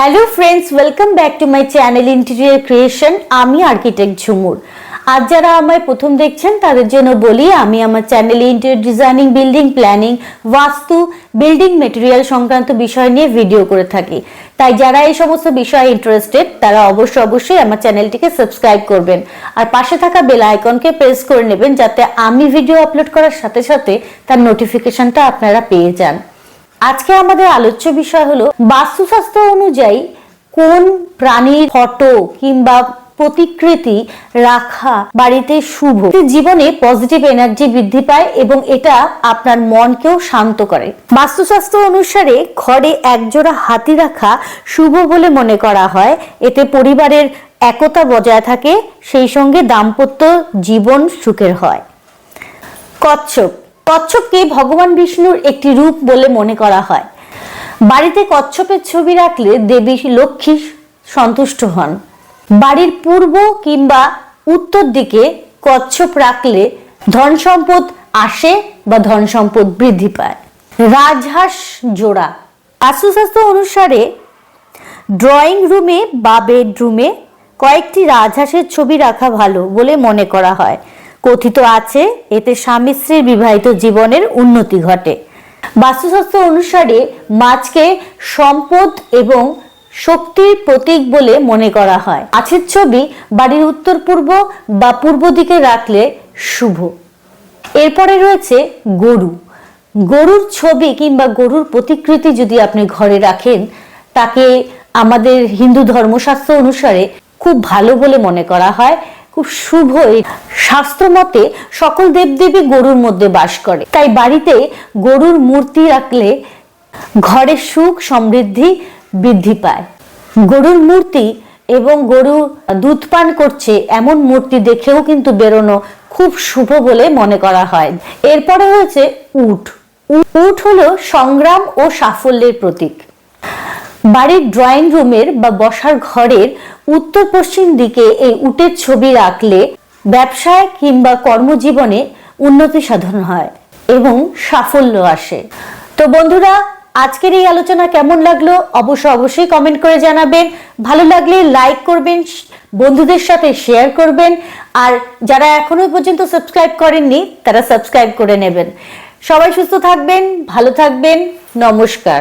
Hello friends welcome back to my channel interior creation আমি architect Jhumur. আজ যারা আমায় প্রথম দেখছেন, তাদের জন্য বলি, আমি আমার চ্যানেলে interior designing building planning vastu building material সংক্রান্ত বিষয় নিয়ে ভিডিও করে থাকি। তাই যারা এই সমস্ত বিষয়ে ইন্টারেস্টেড তারা অবশ্যই অবশ্যই আমার চ্যানেলটিকে সাবস্ক্রাইব করবেন। আর পাশে থাকা বেল আইকনকে প্রেস করে নেবেন, যাতে আমি ভিডিও আপলোড করার সাথে সাথে তার নোটিফিকেশনটা আপনারা পেয়ে যান। আজকে আমাদের আলোচ্য বিষয় হলো বাস্তুশাস্ত্র অনুযায়ী কোন প্রাণীর ফটো কিংবা প্রতিকৃতি রাখা বাড়িতে শুভ? জীবনে পজিটিভ এনার্জি বৃদ্ধি পায় এবং এটা আপনার মনকেও শান্ত করে। বাস্তুশাস্ত্র অনুসারে ঘরে একজোড়া হাতি রাখা শুভ বলে মনে করা হয়। এতে পরিবারের একতা বজায় থাকে, সেই সঙ্গে দাম্পত্য জীবন সুখের হয়। কচ্ছপ কচ্ছপকে ভগবান বিষ্ণুর একটি রূপ বলে মনে করা হয়। বাড়িতে কচ্ছপের ছবি রাখলে দেবী লক্ষ্মী সন্তুষ্ট হন। বাড়ির পূর্ব কিংবা উত্তর দিকে কচ্ছপ রাখলে ধন সম্পদ আসে বা ধন সম্পদ বৃদ্ধি পায়। রাজহাঁস জোড়া। বাস্তুশাস্ত্র অনুসারে ড্রয়িং রুমে বা বেডরুমে কয়েকটি রাজহাঁসের ছবি রাখা ভালো বলে মনে করা হয়। কথিত আছে, এতে স্বামী স্ত্রীর বিবাহিত জীবনের উন্নতি ঘটে। বাস্তুশাস্ত্র অনুসারে মাছকে সম্পদ এবং শক্তির প্রতীক বলে মনে করা হয়। মাছের ছবি বাড়ির উত্তর পূর্ব বা পূর্ব দিকে রাখলে শুভ। এরপরে রয়েছে গরু। গরুর ছবি কিংবা গরুর প্রতিকৃতি যদি আপনি ঘরে রাখেন, তাকে আমাদের হিন্দু ধর্মশাস্ত্র অনুসারে খুব ভালো বলে মনে করা হয়। খুব শুভ শাস্ত্র মতে সকল দেবদেবী গরুর মধ্যে বাস করে। তাই বাড়িতে গরুর মূর্তি রাখলে ঘরে সুখ, সমৃদ্ধি বৃদ্ধি পায়। গরুর মূর্তি এবং গরু দুধ পান করছে এমন মূর্তি দেখেও কিন্তু বেরোনো খুব শুভ বলে মনে করা হয়। এরপরে হয়েছে উট। উট হলো সংগ্রাম ও সাফল্যের প্রতীক। বাড়ির ড্রয়িং রুমের বা বসার ঘরের উত্তর পশ্চিম দিকে এই উটের ছবি রাখলে ব্যবসায় কিংবা কর্মজীবনে উন্নতি সাধন হয় এবং সাফল্য আসে। তো বন্ধুরা, আজকের এই আলোচনা কেমন লাগল? অবশ্য অবশ্যই কমেন্ট করে জানাবেন। ভালো লাগলে লাইক করবেন, বন্ধুদের সাথে শেয়ার করবেন, আর যারা এখনও পর্যন্ত সাবস্ক্রাইব করেননি, তারা সাবস্ক্রাইব করে নেবেন। সবাই সুস্থ থাকবেন, ভালো থাকবেন, নমস্কার।